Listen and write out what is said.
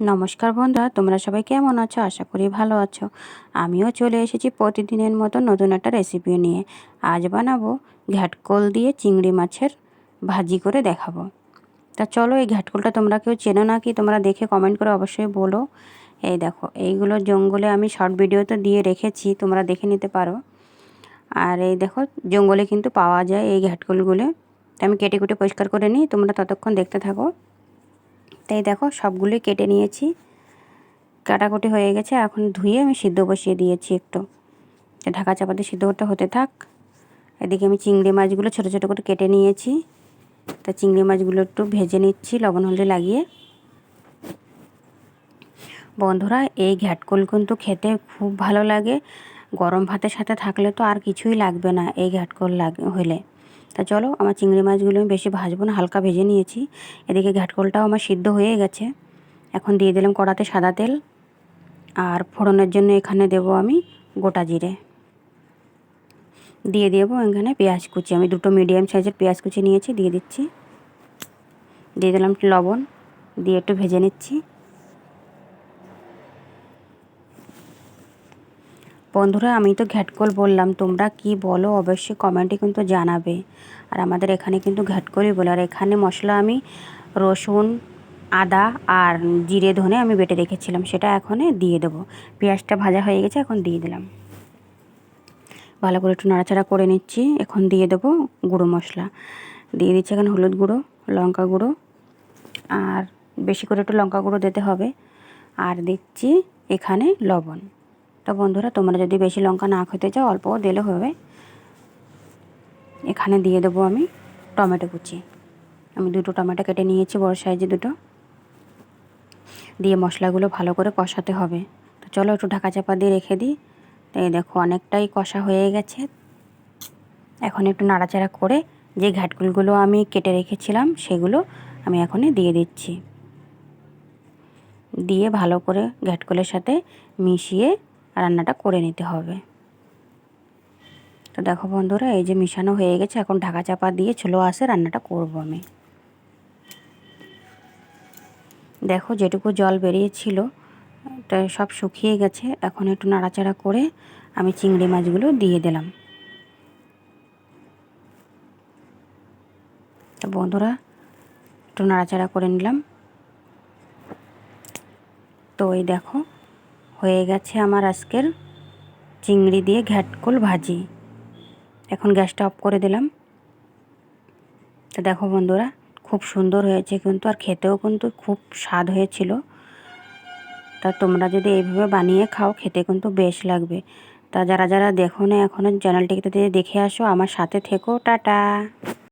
নমস্কার বন্ধুরা, তোমরা সবাই কেমন আছো? আশা করি ভালো আছো। আমিও চলে এসেছি প্রতিদিনের মতো নতুন একটা রেসিপি নিয়ে। আজ বানাবো ঘ্যাটকল দিয়ে চিংড়ি মাছের ভাজি করে দেখাবো। তা চলো এই ঘ্যাটকোলটা তোমরা কেউ চেনো না কি? তোমরা দেখে কমেন্ট করে অবশ্যই বলো। এই দেখো, এইগুলো জঙ্গলে আমি শর্ট ভিডিওতে দিয়ে রেখেছি, তোমরা দেখে নিতে পারো। আর এই দেখো, জঙ্গলে কিন্তু পাওয়া যায় এই ঘ্যাটকলগুলো। আমি কেটে কুটে পরিষ্কার করে নিই, তোমরা ততক্ষণ দেখতে থাকো। তাই দেখো সবগুলোই কেটে নিয়েছি। কাটাকুটি হয়ে গেছে, এখন ধুয়ে আমি সিদ্ধ বসিয়ে দিয়েছি একটু। ঢাকা চাপাতে সিদ্ধ করতে হতে থাক। এদিকে আমি চিংড়ি মাছগুলো ছোটো ছোটো করে কেটে নিয়েছি। তা চিংড়ি মাছগুলো একটু ভেজে নিচ্ছি, লবণ হলদে লাগিয়ে। বন্ধুরা, এই ঘ্যাটকল কিন্তু খেতে খুব ভালো লাগে। গরম ভাতের সাথে থাকলে তো আর কিছুই লাগবে না এই ঘ্যাটকল লাগে হলে। তা চলো, আমার চিংড়ি মাছগুলো আমি বেশি ভাজবো না, হালকা ভেজে নিয়েছি। এদিকে ঘাটকলটাও আমার সিদ্ধ হয়ে গেছে। এখন দিয়ে দিলাম কড়াতে সাদা তেল। আর ফোড়নের জন্য এখানে দেব আমি গোটা জিরে। দিয়ে দেবো এখানে পেঁয়াজ কুচি। আমি দুটো মিডিয়াম সাইজের পেঁয়াজ কুচি নিয়েছি, দিয়ে দিচ্ছি। দিয়ে দিলাম লবণ, দিয়ে একটু ভেজে নিচ্ছি। বন্ধুরা, আমি তো ঘ্যাটকল বললাম, তোমরা কি বলো? অবশ্যই কমেন্টে কিন্তু জানাবে। আর আমাদের এখানে কিন্তু ঘ্যাটকলই বলে, আর এখানে মশলা আমি রসুন, আদা আর জিরে, ধনে আমি বেটে রেখেছিলাম, সেটা এখন দিয়ে দেবো। পেঁয়াজটা ভাজা হয়ে গেছে, এখন দিয়ে দিলাম। ভালো করে একটু নাড়াচাড়া করে নিচ্ছি, এখন দিয়ে দেবো গুঁড়ো মশলা। দিয়ে দিচ্ছি এখন হলুদ গুঁড়ো, লঙ্কা গুঁড়ো, আর বেশি করে একটু লঙ্কা গুঁড়ো দিতে হবে। আর দিচ্ছি এখানে লবণ। তো বন্ধুরা, তোমরা যদি বেশি লঙ্কা না খেতে চাও অল্প দিলে হবে। এখানে দিয়ে দেবো আমি টমেটো কুচি। আমি দুটো টমেটো কেটে নিয়েছি, বড় সাইজে দুটো। দিয়ে মশলাগুলো ভালো করে কষাতে হবে। তো চলো একটু ঢাকা চাপা দিয়ে রেখে দিই। তো এই দেখো, অনেকটাই কষা হয়ে গেছে। এখন একটু নাড়াচাড়া করে যে ঘাটগুলগুলো আমি কেটে রেখেছিলাম, সেগুলো আমি এখনই দিয়ে দিচ্ছি। দিয়ে ভালো করে ঘ্যাটকলের সাথে মিশিয়ে রান্নাটা করে নিতে হবে। তো দেখো বন্ধুরা, এই যে মিশানো হয়ে গেছে, এখন ঢাকা চাপা দিয়ে ছোলো আসে রান্নাটা করব আমি। দেখো যেটুকু জল বেরিয়েছিল, তা সব শুকিয়ে গেছে, এখন একটু নাড়াচাড়া করে আমি চিংড়ি মাছগুলো দিয়ে দিলাম। তো বন্ধুরা, একটু নাড়াচাড়া করে নিলাম। তো এই দেখো হয়ে গেছে আমার আজকের চিংড়ি দিয়ে ঘ্যাটকল ভাজি। এখন গ্যাসটা অফ করে দিলাম। তো দেখো বন্ধুরা, খুব সুন্দর হয়েছে কিন্তু, আর খেতেও কিন্তু খুব স্বাদ হয়েছিল। তা তোমরা যদি এইভাবে বানিয়ে খাও, খেতে কিন্তু বেশ লাগবে। তা যারা যারা দেখো না এখনও চ্যানেলটিকে দেখে আসো, আমার সাথে থেকো, টাটা।